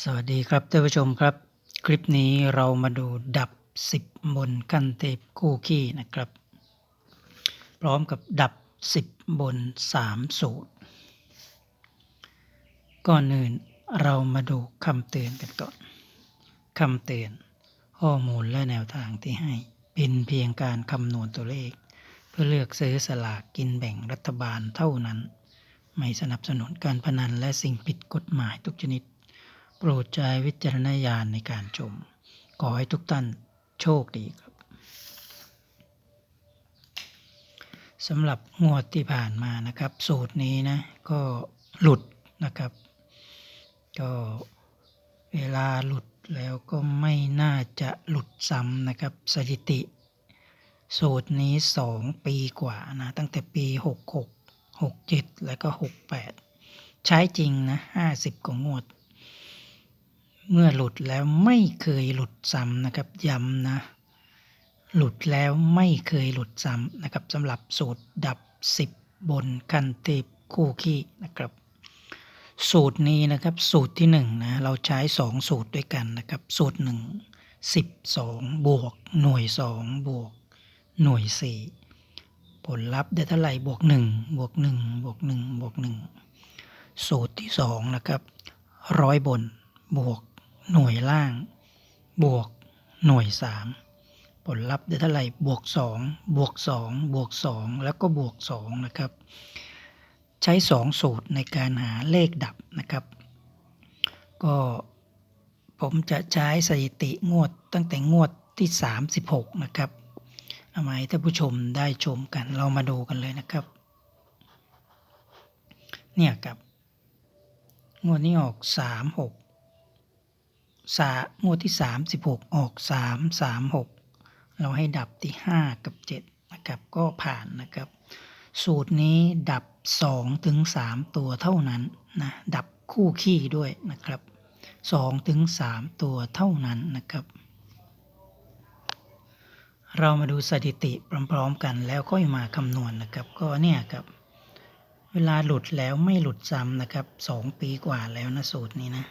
สวัสดีครับท่านผู้ชมครับ คลิปนี้เรามาดูดับ 10 บนขั้นเทพคู่ขี้นะครับ พร้อมกับดับ 10 บน 3 สูตร ก่อนอื่นเรามาดูคำเตือนกันก่อนคำเตือน ข้อมูลและแนวทางที่ให้ เป็นเพียงการคำนวณตัวเลข เพื่อเลือกซื้อสลากกินแบ่งรัฐบาลเท่านั้น ไม่สนับสนุนการพนันและสิ่งผิดกฎหมายทุกชนิด โปรดใช้วิจารณญาณในการชม ขอให้ทุกท่านโชคดีครับสำหรับงวดที่ผ่านมานะครับ สูตรนี้นะก็หลุดนะครับ ก็เวลาหลุดแล้วก็ไม่น่าจะหลุดซ้ำนะครับ สถิติ สูตรนี้ 2 ปีกว่านะ ตั้งแต่ปี 66 67 แล้วก็ 68 ใช้จริงนะ 50 กว่างวด เมื่อหลุดแล้วไม่เคยหลุดซ้ำนะครับย้ำนะ หลุดแล้วไม่เคยหลุดซ้ำนะครับสำหรับสูตรดับ 10 บนคันเทพคู่ขี้นะครับ สูตรนี้นะครับสูตรที่1นะเราใช้ 2 สูตรด้วยกันนะครับ สูตร 1 12 บวก หน่วย 2 บวก หน่วย 4 ผลลัพธ์ได้เท่าไหร่บวก 1 บวก 1 บวก 1 บวก 1 สูตรที่ 2 นะครับร้อยบนบวก หน่วยล่าง บวกหน่วย 3 ผลลัพธ์ได้เท่าไหร่บวก 2 บวก 2 บวก 2 แล้วก็บวก 2 นะครับ ใช้ 2 สูตรในการหาเลขดับนะครับ ก็ผมจะใช้สถิติงวดตั้งแต่งวดที่ 36 นะครับเอามาให้ท่านผู้ชมได้ชมกัน เรามาดูกันเลยนะครับ เนี่ยครับ งวดนี้ออก 36 สางวดที่36ออก3 3 6เราให้ดับที่5กับ7นะครับก็ผ่านนะครับ สูตรนี้ดับ2ถึง3ตัวเท่านั้นนะดับคู่ขี้ด้วยนะครับ2ถึง3ตัวเท่านั้นนะครับ เรามาดูสถิติพร้อมๆกันแล้วค่อยมาคำนวณนะครับ ก็เนี่ยครับเวลาหลุดแล้วไม่หลุดซ้ำนะครับ2ปีกว่าแล้วนะสูตรนี้นะ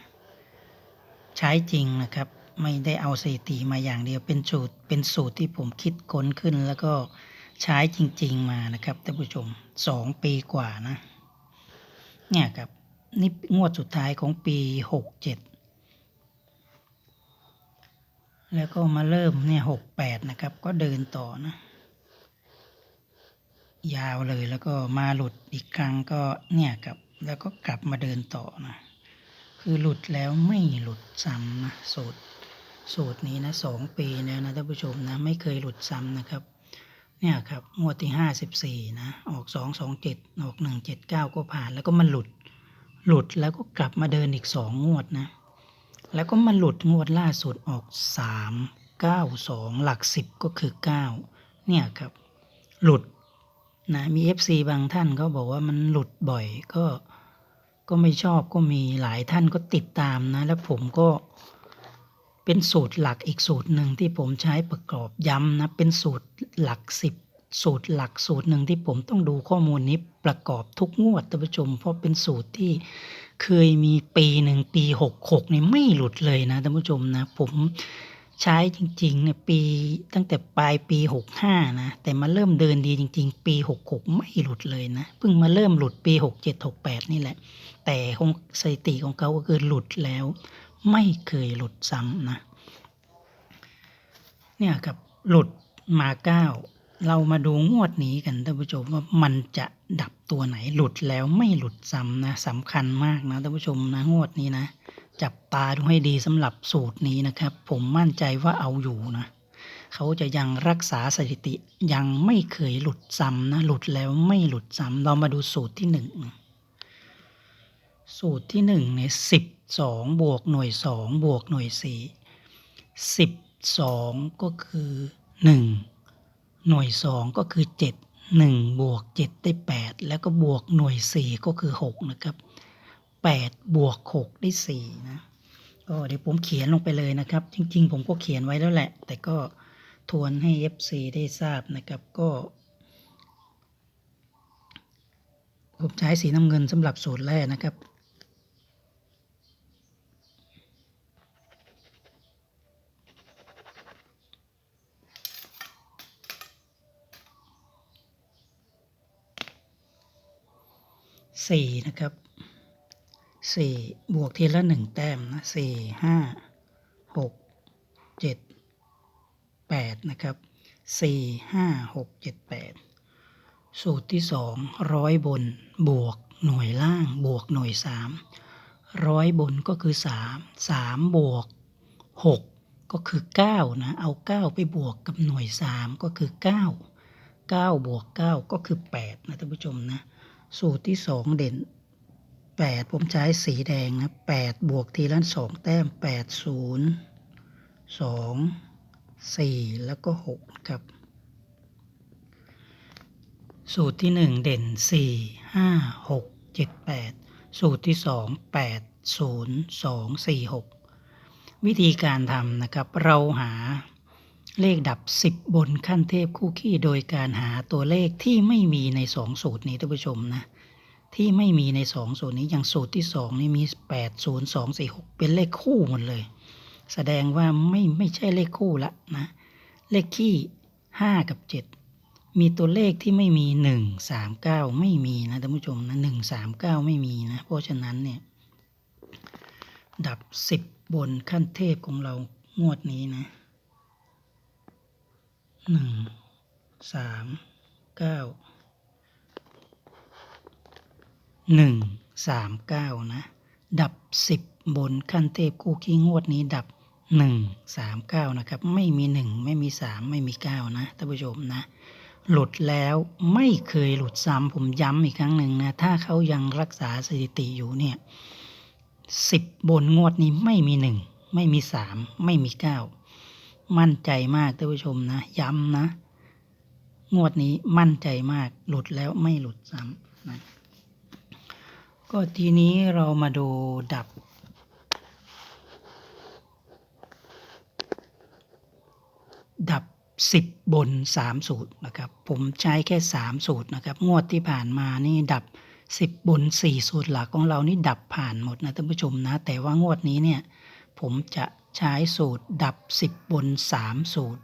ใช้จริงนะครับ ไม่ได้เอาสถิติมาอย่างเดียวเป็นสูตรเป็นสูตรที่ผมคิดค้นขึ้น แล้วก็ใช้จริง ๆ มานะครับท่านผู้ชมสองปีกว่านะ เนี่ยครับนี่งวดสุดท้ายของปีหกเจ็ดแล้วก็มาเริ่มเนี่ยหกแปดนะครับ ก็เดินต่อนะ ยาวเลยแล้วก็มาหลุดอีกครั้งก็เนี่ยครับ แล้วก็กลับมาเดินต่อนะ คือหลุดแล้วไม่หลุดซ้ำนะสูตรสูตรนี้นะสองปีแล้วนะท่านผู้ชมนะไม่เคยหลุดซ้ำนะครับ เนี่ยครับงวดที่ห้าสิบสี่นะออกสองสองเจ็ดออกหนึ่งเจ็ดเก้าก็ผ่านแล้วก็มันหลุด หลุดแล้วก็กลับมาเดินอีกสองงวดนะแล้วก็มาหลุดงวดล่าสุดออกสามเก้าสองหลักสิบก็คือเก้าเนี่ยครับหลุดนะมี FC บางท่านเขาบอกว่ามันหลุดบ่อยก็ ก็ไม่ชอบก็มีหลายท่านก็ติดตามนะ แล้วผมก็เป็นสูตรหลักอีกสูตรหนึ่งที่ผมใช้ประกอบย้ำนะ เป็นสูตรหลักสิบสูตรหลักสูตรหนึ่งที่ผมต้องดูข้อมูลนี้ประกอบทุกงวดท่านผู้ชม เพราะเป็นสูตรที่เคยมีปีหนึ่งปีหกหกนี่ไม่หลุดเลยนะท่านผู้ชมนะ ผม ใช้จริงๆเนี่ยปีตั้งแต่ปลายปีหกห้านะ แต่มาเริ่มเดินดีจริง ๆ ปีหกหกไม่หลุดเลยนะ เพิ่งมาเริ่มหลุดปีหกเจ็ดหกแปดนี่แหละ แต่ของสถิติของเขาก็คือหลุดแล้ว ไม่เคยหลุดซ้ำนะ เนี่ยครับหลุดมาเก้าเรามาดูงวดนี้กันท่านผู้ชมว่ามันจะดับตัวไหนหลุดแล้วไม่หลุดซ้ำนะสำคัญมากนะท่านผู้ชมนะงวดนี้นะ จับตาดูให้ดีสำหรับสูตรนี้นะครับ ผมมั่นใจว่าเอาอยู่นะเขาจะยังรักษาสถิติยังไม่เคยหลุดซ้ำนะ หลุดแล้วไม่หลุดซ้ำเรามาดูสูตรที่หนึ่งสูตรที่หนึ่งเนี่ยสิบสองบวกหน่วยสองบวกหน่วยสี่สิบสองก็คือหนึ่งหน่วยสองก็คือเจ็ดหนึ่งบวกเจ็ดได้แปดแล้วก็บวกหน่วยสี่ก็คือหกนะครับ 8 บวก 6 ได้ 4 นะ ก็เดี๋ยวผมเขียนลงไปเลยนะครับ จริง ๆ ผมก็เขียนไว้แล้วแหละ แต่ก็ทวนให้ FC ได้ทราบนะครับ ก็ผมใช้สีน้ำเงินสำหรับสูตรแรกนะครับ สี่นะครับ สี่บวกทีละหนึ่งแต้มนะสี่ห้าหกเจ็ดแปดนะครับสี่ห้าหกเจ็ดแปดสูตรที่สองร้อยบนบวกหน่วยล่างบวกหน่วยสามร้อยบนก็คือสามสามบวกหกก็คือเก้านะเอาเก้าไปบวกกับหน่วยสามก็คือเก้าเก้าบวกเก้าก็คือแปดนะท่านผู้ชมนะสูตรที่สองเด่น แปดผมใช้สีแดงนะแปดบวกทีละสองแต้มแปดศูนย์สองสี่แล้วก็หกครับ สูตรที่หนึ่งเด่นสี่ห้าหกเจ็ดแปดสูตรที่สองแปดศูนย์สองสี่หกวิธีการทำนะครับ เราหาเลขดับ 10 บนขั้นเทพคู่ขี้โดยการหาตัวเลขที่ไม่มีใน 2 สูตรนี้ท่านผู้ชมนะ ที่ไม่มีใน2สูตรนี้อย่างสูตรที่2นี่มี8 0 2 4 6เป็นเลขคู่หมดเลย แสดงว่าไม่ไม่ใช่เลขคู่ละนะ เลขขี้5กับ7มีตัวเลขที่ไม่มี1 3 9ไม่มีนะท่านผู้ชมนะ1 3 9ไม่มีนะ เพราะฉะนั้นเนี่ย ดับ10บนขั้นเทพของเรางวดนี้นะหนึ่งสามเก้า หนึ่งสามเก้านะ ดับสิบบนขั้นเทพคู่ขี้งวดนี้ดับหนึ่งสามเก้านะครับ ไม่มีหนึ่งไม่มีสามไม่มีเก้านะท่านผู้ชมนะ หลุดแล้วไม่เคยหลุดซ้ำผมย้ำอีกครั้งหนึ่งนะ ถ้าเขายังรักษาสถิติอยู่เนี่ยสิบบนงวดนี้ไม่มีหนึ่งไม่มีสามไม่มีเก้ามั่นใจมากท่านผู้ชมนะ ย้ำนะ งวดนี้มั่นใจมาก หลุดแล้วไม่หลุดซ้ำนะ ก็ทีนี้เรามาดูดับ ดับ10บน3สูตรนะครับ ผมใช้แค่3สูตรนะครับ งวดที่ผ่านมานี่ดับ10บน4สูตรหลักของเรานี่ดับผ่านหมดนะท่านผู้ชมนะ แต่ว่างวดนี้เนี่ย ผมจะใช้สูตรดับ10บน3สูตร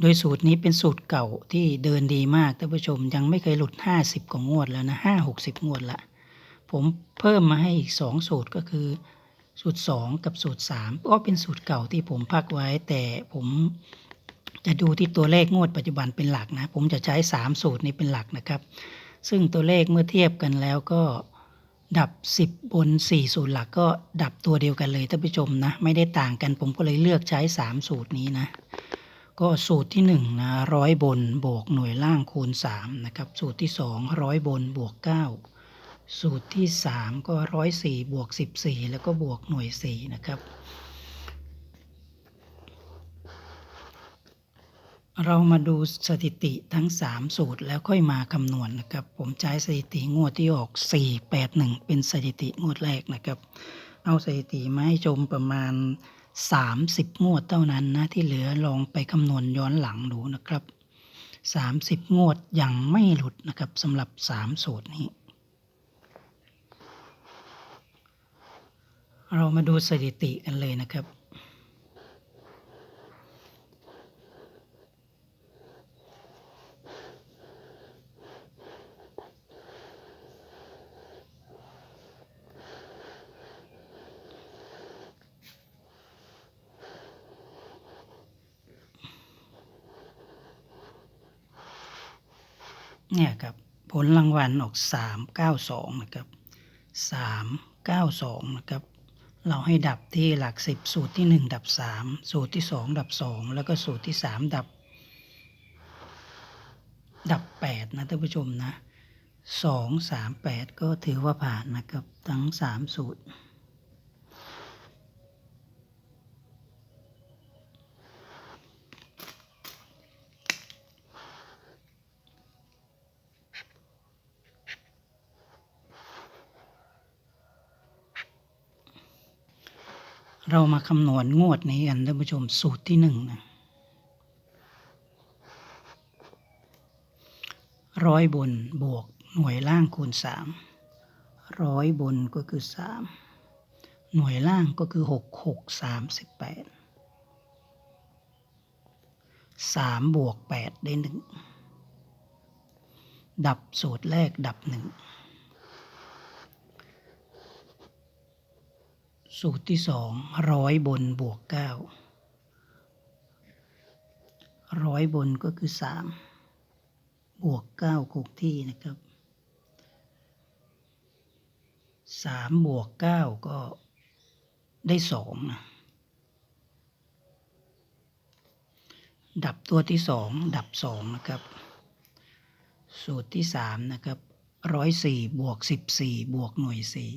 โดยสูตรนี้เป็นสูตรเก่าที่เดินดีมากท่านผู้ชมยังไม่เคยหลุด50กว่างวดแล้วนะ5 60งวดละ ผมเพิ่มมาให้อีก 2 สูตรก็คือ สูตร 2 กับสูตร 3 ก็เป็นสูตรเก่าที่ผมพักไว้ แต่ผมจะดูที่ตัวเลขงวดปัจจุบันเป็นหลักนะ ผมจะใช้ 3 สูตรนี้เป็นหลักนะครับ ซึ่งตัวเลขเมื่อเทียบกันแล้วก็ดับ 10 บน 4 สูตรหลักก็ดับตัวเดียวกันเลยท่านผู้ชมนะ ไม่ได้ต่างกันผมก็เลยเลือกใช้ 3 สูตรนี้นะ ก็สูตรที่1นะร้อยบนบวกหน่วยล่างคูณ3นะครับสูตรที่ 2 ร้อยบนบวก 9 สูตรที่ 3 ก็ร้อยสี่บวก14แล้วก็บวกหน่วย4นะครับ เรามาดูสถิติทั้ง 3 สูตรแล้วค่อยมาคำนวณนะครับ ผมใช้สถิติงวดที่ออก 481 เป็นสถิติงวดแรกนะครับ เอาสถิติมาให้ชมประมาณ 30 งวดเท่านั้นนะ ที่เหลือลองไปคำนวณย้อนหลังดูนะครับ 30 งวดยังไม่หลุดนะครับสำหรับ 3 สูตรนี้ เรามาดูสถิติกันเลยนะครับ เนี่ยครับ ผลรางวัลออก 392 นะครับ 392 นะครับ เราให้ดับที่หลักสิบสูตรที่หนึ่งดับสามสูตรที่สองดับสองแล้วก็สูตรที่สามดับ ดับแปดนะท่านผู้ชมนะสองสามแปดก็ถือว่าผ่านนะครับ ทั้งสามสูตร เรามาคำนวณงวดนี้กันท่านผู้ชมสูตรที่หนึ่งนะร้อยบนบวกหน่วยล่างคูณสามร้อยบนก็คือสามหน่วยล่างก็คือหกหกสามสิบแปดสามบวกแปดได้หนึ่งดับสูตรแรกดับหนึ่ง สูตรที่สองร้อยบนบวกเก้าร้อยบนก็คือสามบวกเก้าคงที่นะครับสามบวกเก้าก็ได้สองนะดับตัวที่สองดับสองนะครับ สูตรที่สามนะครับร้อยสี่บวกสิบสี่บวกหน่วยสี่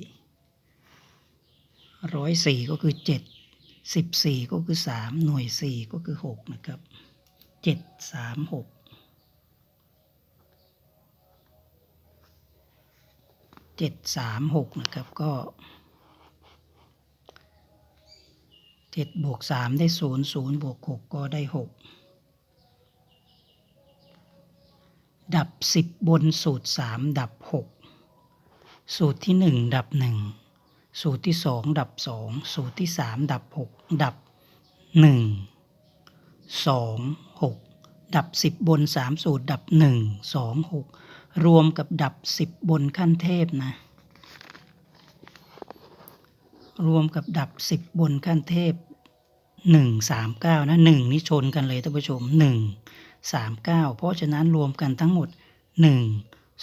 ร้อยสี่ก็คือเจ็ดสิบสี่ก็คือสามหน่วยสี่ก็คือหกนะครับเจ็ดสามหกเจ็ดสามหกนะครับก็เจ็ดบวกสามได้ศูนย์ศูนย์บวกหกก็ได้หกดับสิบบนสูตรสามดับหกสูตรที่หนึ่งดับหนึ่ง สูตรที่สองดับสองสูตรที่สามดับหกดับหนึ่งสองหกดับสิบบนสามสูตรดับหนึ่งสองหกรวมกับดับสิบบนขั้นเทพนะ รวมกับดับสิบบนขั้นเทพหนึ่งสามเก้านะหนึ่งนี่ชนกันเลยท่านผู้ชมหนึ่งสามเก้าเพราะฉะนั้นรวมกันทั้งหมดหนึ่ง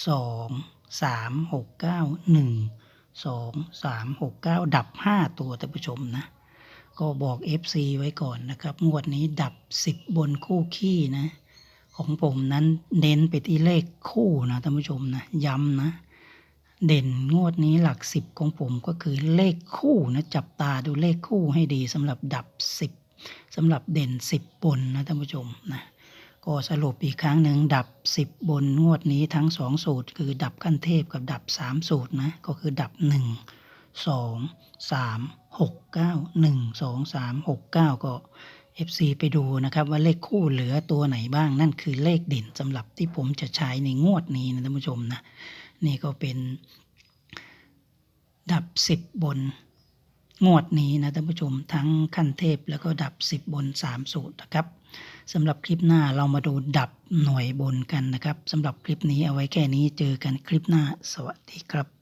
สองสามหกเก้าหนึ่ง สองสามหกเก้าดับห้าตัวท่านผู้ชมนะ ก็บอก FC ไว้ก่อนนะครับงวดนี้ดับสิบบนคู่ขี้นะ ของผมนั้นเน้นไปที่เลขคู่นะท่านผู้ชมนะย้ำนะ เด่นงวดนี้หลักสิบของผมก็คือเลขคู่นะจับตาดูเลขคู่ให้ดีสำหรับดับสิบสำหรับเด่นสิบบนนะท่านผู้ชมนะ ก็สรุปอีกครั้งหนึ่งดับ 10 บนงวดนี้ทั้ง 2 สูตร คือดับขั้นเทพกับดับ 3 สูตรนะ ก็คือดับ 1 2 3 6 9 1 2 3 6 9 ก็ FC ไปดูนะครับว่าเลขคู่เหลือตัวไหนบ้างนั่นคือเลขเด่นสำหรับที่ผมจะใช้ในงวดนี้นะท่านผู้ชมนะ นี่ก็เป็น ดับ 10 บนงวดนี้นะท่านผู้ชมทั้งขั้นเทพแล้วก็ดับ 10 บน 3 สูตรนะครับ สำหรับคลิปหน้าเรามาดูดับหน่วยบนกันนะครับสำหรับคลิปนี้เอาไว้แค่นี้เจอกันคลิปหน้าสวัสดีครับ